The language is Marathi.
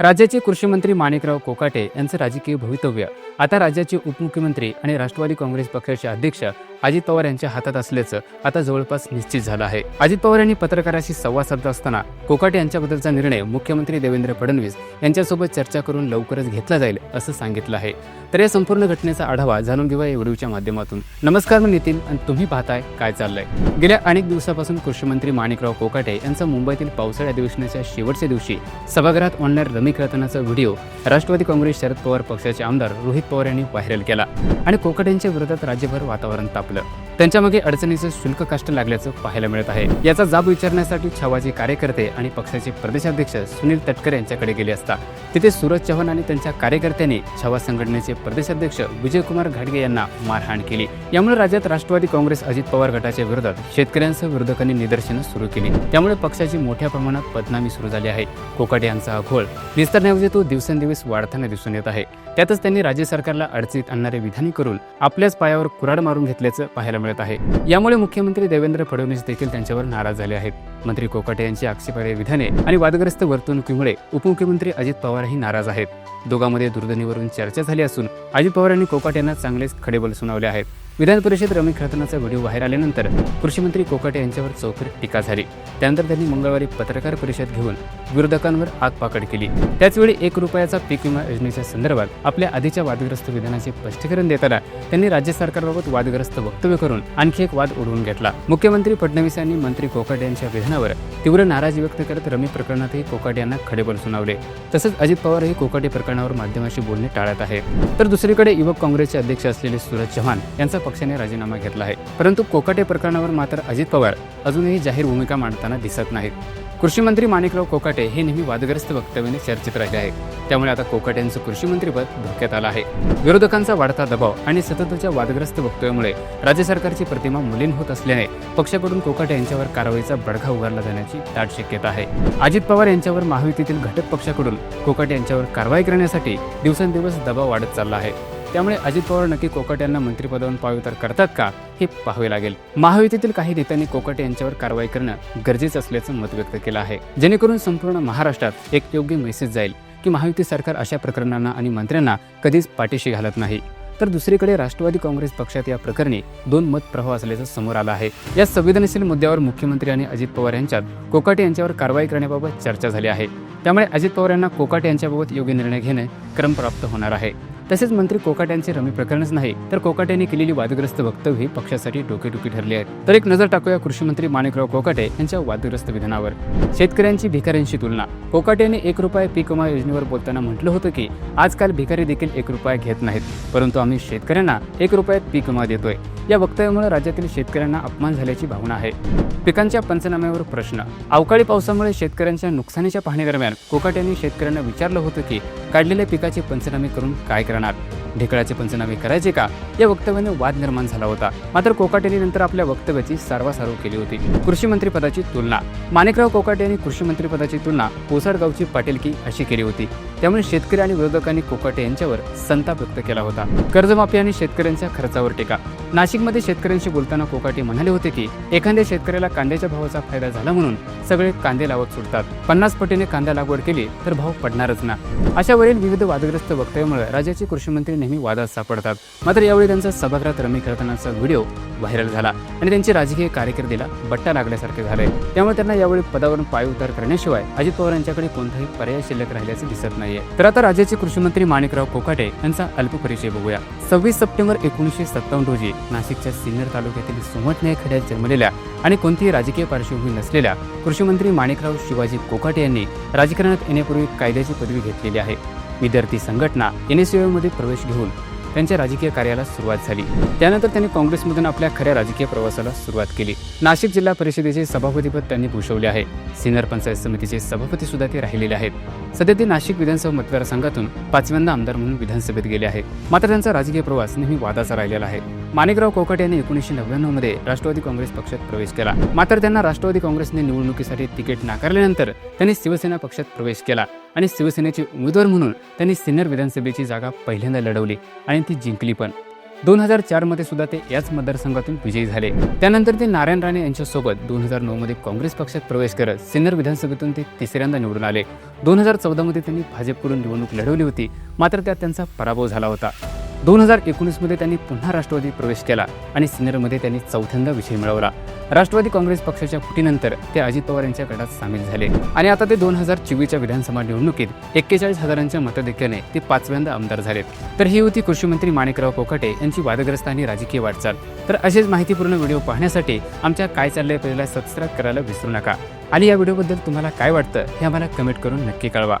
राज्याचे कृषीमंत्री माणिकराव कोकाटे यांचं राजकीय भवितव्य. आता राज्याचे उपमुख्यमंत्री आणि राष्ट्रवादी काँग्रेस पक्षाचे अध्यक्ष अजित पवार यांच्या हातात असल्याचं आता जवळपास निश्चित झालं आहे. अजित पवार यांनी पत्रकाराशी संवाद साधत असताना कोकाटे यांच्याबद्दलचा निर्णय मुख्यमंत्री देवेंद्र फडणवीस यांच्यासोबत चर्चा करून लवकरच घेतला जाईल असं सांगितलं आहे. तर या संपूर्ण घटनेचा आढावा जाणून घेऊया या व्हिडिओच्या माध्यमातून. नमस्कार मी नितीन आणि तुम्ही पाहताय काय चाललंय. गेल्या अनेक दिवसापासून कृषी मंत्री माणिकराव कोकाटे यांचा मुंबईतील पावसाळी अधिवेशनाच्या शेवटच्या दिवशी सभागृहात online rummy video Rashtrawadi Congress Sharad Pawar पक्षाचे आमदार रोहित पवार यांनी व्हायरल केला. आणि कोकाटे यांच्या विरोधात राज्यभर वातावरण तापलं. त्यांच्या मागे अडचणीचं शुल्क कष्ट लागल्याचं पाहायला मिळत आहे. याचा जाब विचारण्यासाठी छवाचे कार्यकर्ते आणि पक्षाचे प्रदेशाध्यक्ष सुनील तटकर यांच्याकडे गेले असता. तिथे सूरज चव्हाण आणि त्यांच्या कार्यकर्त्यांनी छवा संघटनेचे प्रदेशाध्यक्ष विजयकुमार घाटगे यांना मारहाण केली. यामुळे राज्यात राष्ट्रवादी काँग्रेस अजित पवार गटाच्या विरोधात शेतकऱ्यांसह विरोधकांनी निदर्शनं सुरू केली. त्यामुळे पक्षाची मोठ्या प्रमाणात बदनामी सुरू झाली आहे. कोकाटे यांचा हा घोळ निस्तरण्याऐवजी तो दिवसेंदिवस वाढताना दिसून येत आहे. त्यातच त्यांनी राज्य सरकारला अडचणीत आणणारे विधाने करून आपल्याच पायावर कुराड मारून घेतल्याचं पाहायला मिळत आहे. यामुळे मुख्यमंत्री देवेंद्र फडणवीस देखील त्यांच्यावर नाराज झाले आहेत. मंत्री कोकाटे यांची आक्षेपार्ह विधाने आणि वादग्रस्त वर्तणुकीमुळे उपमुख्यमंत्री अजित पवारही नाराज आहेत. दोघांमध्ये दूरध्वनीवरून चर्चा झाली असून अजित पवार यांनी कोकाट यांना चांगलेच खडेबल सुनावले आहेत. विधान परिषद रमी खेळतानाचा व्हिडिओ बाहेर आल्यानंतर कृषीमंत्री कोकाटे यांच्यावर चौकर टीका झाली. त्यानंतर त्यांनी मंगळवारी पत्रकार परिषद घेऊन विरोधकांवर आगपाकड केली. त्याचवेळी एक रुपयाचा पीक विमा योजनेच्या संदर्भात आपल्या आधीच्या वादग्रस्त विधानाचे स्पष्टीकरण देताना त्यांनी राज्य सरकारबाबत वादग्रस्त वक्तव्य करून आणखी एक वाद उडवून घेतला. मुख्यमंत्री फडणवीस यांनी मंत्री कोकाटे यांच्या विधानावर तीव्र नाराजी व्यक्त करत रमी प्रकरणातही कोकाटे यांना खडेबोल सुनावले. तसंच अजित पवारही कोकाटे प्रकरणावर माध्यमाशी बोलणे टाळत आहे. तर दुसरीकडे युवक काँग्रेसचे अध्यक्ष असलेले सूरज चव्हाण यांचा पक्षाने राजीनामा घेतला आहे. परंतु कोकाटे प्रकरणावर मात्र अजित पवार अजूनही जाहीर भूमिका मांडताना दिसत नाहीत. कृषी मंत्री माणिकराव कोकाटे हे नेहमी वादग्रस्त वक्तव्याने चर्चेत राहिले आहे त्यामुळे आता कोकाटे यांचं कृषी मंत्रीपद धोक्यात आलं आहे. विरोधकांचा वाढता दबाव आणि सततच्या वादग्रस्त वक्तव्यामुळे राज्य सरकारची प्रतिमा मुलीन होत असल्याने पक्षाकडून कोकाटे यांच्यावर कारवाईचा बडघा उगारला जाण्याची दाट शक्यता आहे. अजित पवार यांच्यावर महायुतीतील घटक पक्षाकडून कोकाटे यांच्यावर कारवाई करण्यासाठी दिवसेंदिवस दबाव वाढत चालला आहे. त्यामुळे अजित पवार नक्की कोकट यांना मंत्रिपदावरून पावितर करतात का हे पाहावे लागेल. महायुतीतील काही नेत्यांनी कोकाटे यांच्यावर कारवाई करणं गरजेचं असल्याचं मत व्यक्त केलं आहे. जेणेकरून संपूर्ण महाराष्ट्रात एक योग्य मेसेज जाईल की महायुती सरकार अशा प्रकरणांना आणि मंत्र्यांना कधीच पाठीशी घालत नाही. तर दुसरीकडे राष्ट्रवादी काँग्रेस पक्षात या प्रकरणी दोन मत प्रभाव असल्याचं समोर आलं आहे. या संवेदनशील मुद्द्यावर मुख्यमंत्री आणि अजित पवार यांच्यात कोकाटे यांच्यावर कारवाई करण्याबाबत चर्चा झाली आहे. त्यामुळे अजित पवार यांना कोकाटे यांच्याबाबत योग्य निर्णय घेणे क्रमप्राप्त होणार आहे. तसेच मंत्री कोकाट्यांचे रमी प्रकरणच नाही तर कोकाटे यांनी केलेली वादग्रस्त वक्तव्य पक्षासाठी डोकेडुकी ठरली आहेत तर एक नजर टाकूया कृषी मंत्री माणिकराव कोकाटे यांच्या वादग्रस्त विधानावर. शेतकऱ्यांची भिकाऱ्यांशी तुलना. कोकाटे यांनी एक रुपये पीक विमा योजनेवर बोलताना म्हटलं होतं की आजकाल भिकारी देखील एक रुपया घेत नाहीत परंतु आम्ही शेतकऱ्यांना एक रुपयात पीक विमा देतोय. या वक्तव्यामुळे राज्यातील शेतकऱ्यांना अपमान झाल्याची भावना आहे. पिकांच्या पंचनाम्यावर प्रश्न. अवकाळी पावसामुळे शेतकऱ्यांच्या नुकसानीच्या पाहणीदरम्यान कोकाटे यांनी शेतकऱ्यांना विचारलं होतं की काढलेल्या पिकाचे पंचनामे करून काय करणार. ढेकळाचे पंचनामे करायचे का? या वक्तव्याने वाद निर्माण झाला होता. मात्र कोकाटेंनी नंतर आपल्या वक्तव्याची सारवासारव केली होती. कृषी मंत्रिपदाची तुलना. माणिकराव कोकाटे यांनी कृषी मंत्रिपदाची तुलना पोसाडगावची पाटीलकी अशी केली होती. त्यामुळे शेतकरी आणि विरोधकांनी कोकाटे यांच्यावर संताप व्यक्त केला होता. कर्जमाफी आणि शेतकऱ्यांच्या खर्चावर टीका. नाशिकमध्ये शेतकऱ्यांशी बोलताना कोकाटे म्हणाले होते की एखाद्या शेतकऱ्याला कांद्याच्या भावाचा फायदा झाला म्हणून सगळे कांदे लावत सुटतात. पन्नास पटीने कांदा लागवड केली तर भाव पडणारच ना. अशावरील विविध वादग्रस्त वक्तव्यामुळे राज्याचे कृषी मंत्री नेहमी वादात सापडतात. मात्र यावेळी त्यांचा सभागृहात रमी करतानाचा व्हिडिओ व्हायरल झाला आणि त्यांची राजकीय कारकिर्दीला बट्टा लागल्यासारखे झाले. त्यामुळे त्यांना यावेळी पदावरून पाय उतार करण्याशिवाय अजित पवार यांच्याकडे कोणताही पर्याय शिल्लक राहिल्याचे दिसत नाहीये. तर आता राज्याचे कृषी मंत्री माणिकराव कोकाटे यांचा अल्प परिचय बघूया. सव्वीस सप्टेंबर एकोणीसशे सत्तावन्न रोजी नाशिकच्या सिन्नर तालुक्यातील सोमटणे या खेड्यात जन्मलेल्या आणि कोणतीही राजकीय पार्श्वभूमी नसलेल्या कृषी मंत्री माणिकराव शिवाजी कोकाटे यांनी राजकारणात येण्यापूर्वी कायद्याची पदवी घेतलेली आहे. विद्यार्थी संघटना एन एसमध्ये प्रवेश घेऊन त्यांच्या राजकीय कार्याला सुरुवात झाली. त्यानंतर त्यांनी काँग्रेसमधून आपल्या खऱ्या राजकीय प्रवासाला सुरुवात केली. नाशिक जिल्हा परिषदेचे सभापतीपद त्यांनी भूषवले आहे. सिन्नर पंचायत समितीचे सभापती सुद्धा ते राहिलेले आहेत. सध्या ते नाशिक विधानसभा मतदारसंघातून पाचव्यांदा आमदार म्हणून विधानसभेत गेले आहेत मात्र त्यांचा राजकीय प्रवास नेहमी वादाचा राहिलेला आहे. माणिकराव कोकट यांनी एकोणीसशे नव्याण्णवमध्ये राष्ट्रवादी काँग्रेस पक्षात प्रवेश केला. मात्र त्यांना राष्ट्रवादी काँग्रेसने निवडणुकीसाठी तिकीट नाकारल्यानंतर त्यांनी शिवसेना पक्षात प्रवेश केला. आणि शिवसेनेचे उमेदवार म्हणून त्यांनी सिन्नर विधानसभेची जागा पहिल्यांदा लढवली आणि ती जिंकली पण. दोन हजार चारमध्ये सुद्धा ते याच मतदारसंघातून विजयी झाले. त्यानंतर ते नारायण राणे यांच्यासोबत दोन हजार नऊमध्ये काँग्रेस पक्षात प्रवेश करत सिन्नर विधानसभेतून ते तिसऱ्यांदा निवडून आले. दोन हजार चौदामध्ये त्यांनी भाजपकडून निवडणूक लढवली होती मात्र त्यात त्यांचा पराभव झाला होता. दोन हजार एकोणीसमध्ये त्यांनी पुन्हा राष्ट्रवादी प्रवेश केला आणि सिन्नरमध्ये त्यांनी चौथ्यांदा विजय मिळवला. राष्ट्रवादी काँग्रेस पक्षाच्या फुटीनंतर ते अजित पवार यांच्या गटात सामील झाले. आणि आता ते दोन हजार चोवीसच्या विधानसभा निवडणुकीत एक्केचाळीस हजारांच्या मताधिक्याने ते पाचव्यांदा आमदार झालेत. तर ही होती कृषीमंत्री माणिकराव कोकाटे यांची वादग्रस्त आणि राजकीय वाटचाल. तर असेच माहितीपूर्ण व्हिडिओ पाहण्यासाठी आमच्या काय चाललंय पहिला सबस्क्राईब करायला विसरू नका. आणि या व्हिडिओबद्दल तुम्हाला काय वाटतं हे आम्हाला कमेंट करून नक्की कळवा.